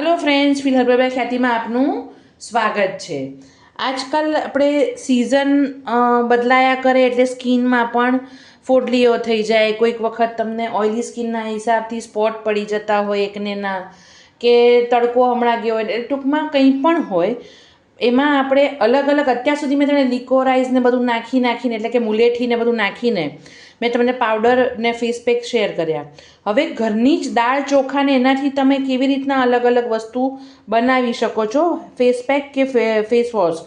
Hello friends વિલહરભાઈ ખ્યાતિમાં આપનું સ્વાગત છે. આજકાલ આપણે સિઝન બદલાયા કરે એટલે સ્કિનમાં પણ ફોડલીઓ થઈ જાય. કોઈક વખત તમને ઓઇલી સ્કિનના હિસાબથી સ્પોટ પડી જતા હોય એકને ના કે તડકો હમણાં ગયો હોય. એટલે ટૂંકમાં કંઈ પણ હોય એમાં આપણે અલગ અલગ, અત્યાર સુધી મેં તમને લિકોરાઈઝને બધું નાખી નાખીને, એટલે કે મુલેઠીને બધું નાખીને, મેં તમને પાવડર ને ફેસ પેક શેર કર્યા. હવે ઘરની જ દાળ ચોખાને એનાથી તમે કેવી રીતના અલગ અલગ વસ્તુ બનાવી શકો છો? ફેસ પેક કે ફેસ વોશ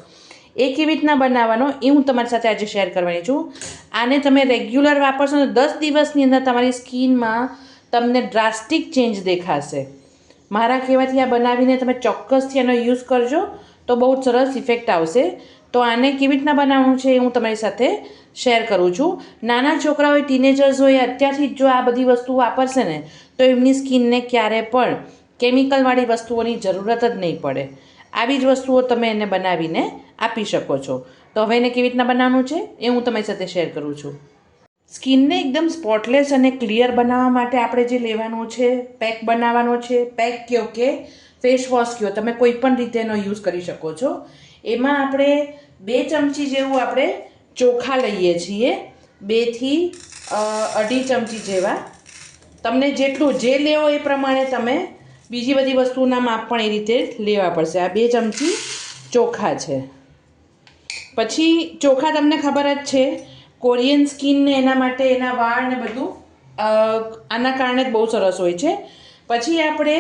એ કેવી રીતના બનાવવાનો? એ હું તમારી સાથે આજે શેર કરવાની છું. આને તમે રેગ્યુલર વાપરશો ને દસ દિવસની અંદર તમારી સ્કિનમાં તમને ડ્રાસ્ટિક ચેન્જ દેખાશે. મારા કહેવાથી આ બનાવીને તમે ચોક્કસથી એનો યુઝ કરજો. તો બહુ જ સરસ ઇફેક્ટ આવશે. તો આને કેવી રીતના બનાવવાનું છે એ હું તમારી સાથે શેર કરું છું. નાના છોકરા હોય ટીનેજર્સ હોય, અત્યારથી જ જો આ બધી વસ્તુ વાપરશે ને, તો એમની સ્કિનને ક્યારે પણ કેમિકલવાળી વસ્તુઓની જરૂરત જ નહીં પડે. આવી જ વસ્તુઓ તમે એને બનાવીને આપી શકો છો. તો હવે એને કેવી રીતના બનાવવાનું છે એ હું તમારી સાથે શેર કરું છું. સ્કિનને એકદમ સ્પોટલેસ અને ક્લિયર બનાવવા માટે આપણે જે લેવાનું છે પેક બનાવવાનો છે પેક કયો કે ફેસ વોશ કયો? તમે કોઈ પણ રીતે એનો યુઝ કરી શકો છો. એમાં આપણે બે ચમચી જેવું આપણે ચોખા લઈએ છીએ. બેથી અઢી ચમચી જેવા. તમને જેટલું જે લેવો એ પ્રમાણે તમે બીજી બધી વસ્તુના માપ પણ એ રીતે લેવા પડશે. આ બે ચમચી ચોખા છે. પછી ચોખા તમને ખબર જ છે, કોરિયન સ્કિનને એના માટે એના વાળ ને બધું આના કારણે જ બહુ સરસ હોય છે. પછી આપણે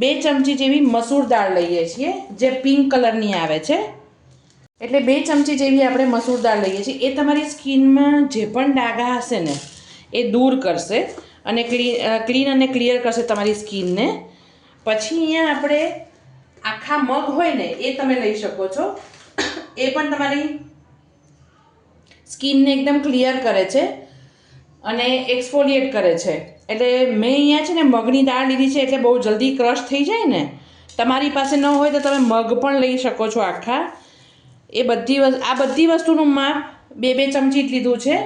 બે ચમચી જેવી મસૂર દાળ લઈએ છીએ, જે પિંક કલરની આવે છે. એટલે બે ચમચી જેવી આપણે મસૂર દાળ લઈએ છીએ. એ તમારી સ્કિનમાં જે પણ ડાઘા હશે ને, એ દૂર કરશે અને ક્લીન ક્લીન અને ક્લિયર કરશે તમારી સ્કિનને. પછી અહીંયા આપણે આખા મગ હોય ને, એ તમે લઈ શકો છો. એ પણ તમારી સ્કિનને એકદમ ક્લિયર કરે છે અને એક્સફોલિએટ કરે છે. એટલે મેં અહીંયા છે ને મગની દાળ લીધી છે એટલે બહુ જલ્દી ક્રશ થઈ જાય ને. તમારી પાસે ન હોય તો તમે મગ પણ લઈ શકો છો આખા. એ બધી વસ્તુ આ બધી વસ્તુનું માપ બે બે ચમચી જ લીધું છે.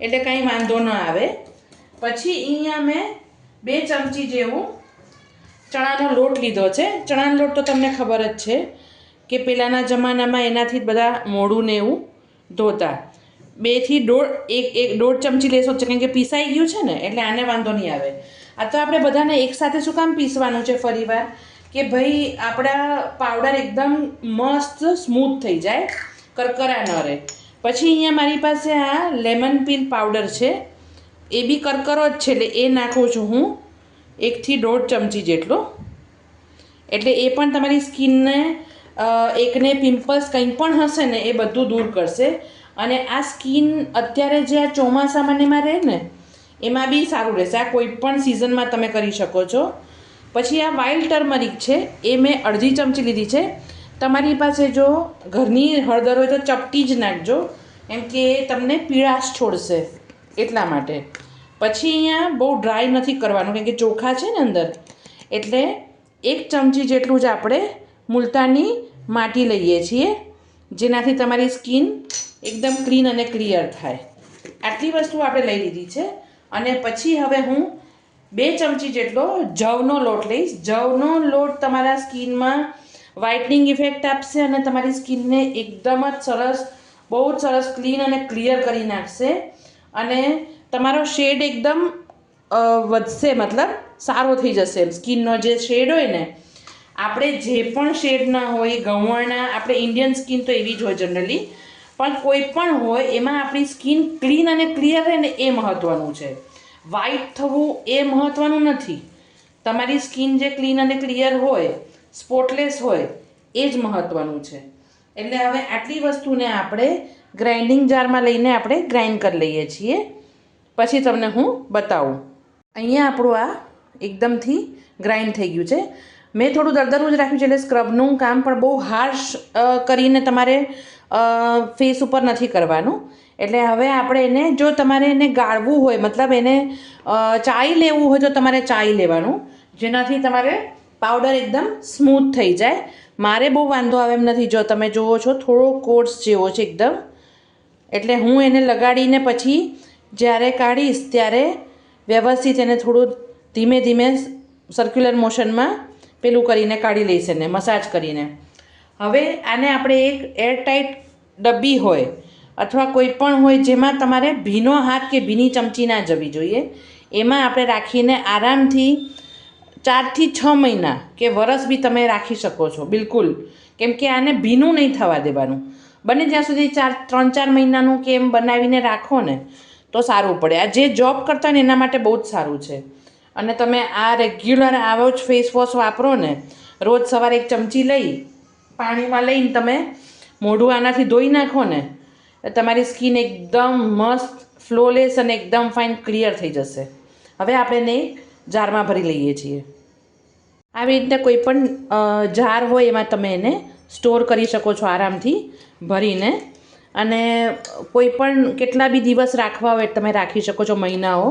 એટલે કાંઈ વાંધો ન આવે. પછી અહીંયા મેં બે ચમચી જેવું ચણાનો લોટ લીધો છે. ચણાનો લોટ તો તમને ખબર જ છે કે પહેલાંના જમાનામાં એનાથી જ બધા મોડું ને એવું ધોતા. બેથી દોઢ, એક એક, દોઢ ચમચી લેશો કેમ કે પીસાઈ ગયું છે ને, એટલે આને વાંધો નહીં આવે. આ તો આપણે બધાને એકસાથે શું કામ પીસવાનું છે ફરીવાર? કે ભાઈ આપણા પાવડર એકદમ મસ્ત સ્મૂથ થઈ જાય, કરકરા ન રહે. પછી અહીંયા મારી પાસે આ લેમન પીલ પાવડર છે. એ બી કરકરો જ છે, એટલે એ નાખું છું હું, એકથી દોઢ ચમચી જેટલો. એટલે એ પણ તમારી સ્કિનને એકને પિમ્પલ્સ કંઈ પણ હશે ને, એ બધું દૂર કરશે. અને આ સ્કિન અત્યારે જે આ ચોમાસામાં ને એમાં રહે ને, એમાં બી સારું રહેશે. આ કોઈ પણ સિઝનમાં તમે કરી શકો છો. પછી આ વાઇલ્ડ ટર્મરિક છે, એ મેં અડધી ચમચી લીધી છે. તમારી પાસે જો ઘરની હળદર હોય તો ચપટી જ નાખજો, કેમ કે એ તમને પીળાશ છોડશે એટલા માટે. પછી અહીંયા બહુ ડ્રાય નથી કરવાનું, કેમ કે ચોખા છે ને અંદર, એટલે એક ચમચી જેટલું જ આપણે મુલતાની માટી લઈએ છીએ, જેનાથી તમારી સ્કિન એકદમ ક્લીન અને ક્લિયર થાય. આટલી વસ્તુ આપણે લઈ લીધી છે. અને પછી હવે હું બે ચમચી જેટલો જવનો લોટ લઈશ. જવનો લોટ તમારા સ્કિનમાં વ્હાઇટનિંગ ઇફેક્ટ આપશે અને તમારી સ્કિનને એકદમ જ સરસ, બહુ જ સરસ ક્લીન અને ક્લિયર કરી નાખશે. અને તમારો શેડ એકદમ વધશે, મતલબ સારો થઈ જશે. સ્કિનનો જે શેડ હોય ને, આપણે જે પણ શેડના હોય ગવર્ણા આપણે ઇન્ડિયન સ્કિન તો એવી જ હોય જનરલી. પણ કોઈ પણ હોય, એમાં આપણી સ્કિન ક્લીન અને ક્લિયર રહે ને એ મહત્ત્વનું છે. વ્હાઇટ થવું એ મહત્ત્વનું નથી. તમારી સ્કિન જે ક્લીન અને ક્લિયર હોય સ્પોટલેસ હોય, એ જ મહત્ત્વનું છે. એટલે હવે આટલી વસ્તુને આપણે ગ્રાઇન્ડિંગ જારમાં લઈને આપણે ગ્રાઇન્ડ કરી લઈએ છીએ. પછી તમને હું બતાવું. અહીંયા આપણું આ એકદમથી ગ્રાઇન્ડ થઈ ગયું છે. મેં થોડું દરદરું જ રાખ્યું છે એટલે સ્ક્રબનું કામ પણ બહુ હાર્શ કરીને તમારે ફેસ ઉપર નથી કરવાનું. એટલે હવે આપણે એને, જો તમારે એને ગાળવું હોય, મતલબ એને ચાઈ લેવું હોય તો તમારે ચાઈ લેવાનું. જેનાથી તમારે પાવડર એકદમ સ્મૂથ થઈ જાય. મારે બહુ વાંધો આવે એમ નથી. જો તમે જુઓ છો, થોડો કોર્સ જેવો છે એકદમ. એટલે હું એને લગાડીને પછી જ્યારે કાઢીશ, ત્યારે વ્યવસ્થિત એને થોડું ધીમે ધીમે સર્ક્યુલર મોશનમાં પેલું કરીને કાઢી લઈશ એને, મસાજ કરીને. હવે આને આપણે એક એરટાઈટ ડબ્બી હોય અથવા કોઈ પણ હોય જેમાં તમારે ભીનો હાથ કે ભીની ચમચી ના જવી જોઈએ. એમાં આપણે રાખીને આરામથી ચારથી છ મહિના કે વરસ બી તમે રાખી શકો છો, બિલકુલ. કેમ કે આને ભીનું નહીં થવા દેવાનું. બને ત્યાં સુધી ચાર, ત્રણ, ચાર મહિનાનું કે એમ બનાવીને રાખો ને, તો સારું પડે. આ જે જોબ કરતા હોય ને એના માટે બહુ જ સારું છે. અને તમે આ રેગ્યુલર આવો જ ફેસ વોશ વાપરો ને, રોજ સવારે એક ચમચી લઈ, પાણીમાં લઈને તમે મોઢું આનાથી ધોઈ નાખો ને તમારી સ્કિન એકદમ મસ્ત ફ્લોલેસ અને એકદમ ફાઇન ક્લિયર થઈ જશે. હવે આપણે એને જારમાં ભરી લઈએ છીએ. આવી રીતે કોઈ પણ જાર હોય એમાં તમે એને સ્ટોર કરી શકો છો આરામથી ભરીને. અને કોઈ પણ કેટલા બી દિવસ રાખવા હોય તમે રાખી શકો છો, મહિનાઓ.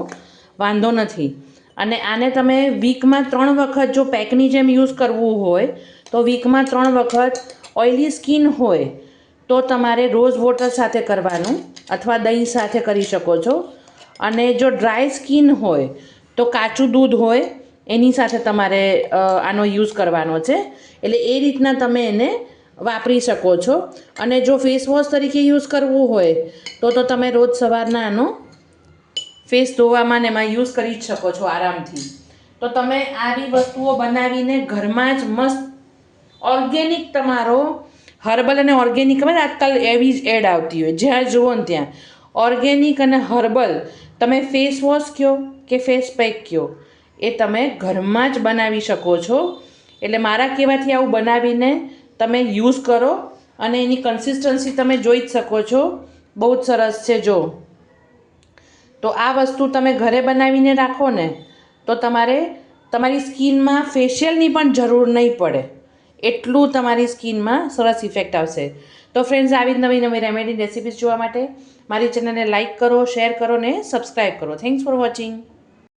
વાંધો નથી. અને આને તમે વીકમાં ત્રણ વખત જો પેકની જેમ યુઝ કરવું હોય, તો વીકમાં ત્રણ વખત ઓઇલી સ્કિન હોય, તો તમારે રોઝ વોટર સાથે કરવાનું અથવા દહીં સાથે કરી શકો છો. અને જો ડ્રાય સ્કિન હોય, તો કાચું દૂધ હોય, એની સાથે તમારે આનો યુઝ કરવાનો છે. એટલે એ રીતના તમે એને વાપરી શકો છો. અને જો ફેસ વોશ તરીકે યુઝ કરવું હોય, તો તો તમે રોજ સવારના આનો ફેસ ધોવામાં ને એમાં યુઝ કરી જ શકો છો આરામથી. તો તમે આવી વસ્તુઓ બનાવીને ઘરમાં જ મસ્ત ઓર્ગેનિક તમારો હર્બલ અને ઓર્ગેનિક ખબર આજકાલ એવી જ એડ આવતી હોય. જ્યાં જુઓ ને ત્યાં. ઓર્ગેનિક અને હર્બલ તમે ફેસ વોશ કયો કે ફેસ પેક કયો? એ તમે ઘરમાં જ બનાવી શકો છો. એટલે મારા કહેવાથી આવું બનાવીને તમે યુઝ કરો અને એની કન્સિસ્ટન્સી તમે જોઈ જ શકો છો. બહુ જ સરસ છે, જો. તો આ વસ્તુ તમે ઘરે બનાવીને રાખો ને, તો તમારે તમારી સ્કિનમાં ફેશિયલની પણ જરૂર નહીં પડે. એટલું તમારી સ્કિનમાં સરસ ઇફેક્ટ આવશે. તો ફ્રેન્ડ્સ આવી નવી નવી રેમેડી રેસિપીઝ જોવા માટે મારી ચેનલને લાઇક કરો શેર કરો ને સબસ્ક્રાઈબ કરો. Thanks for watching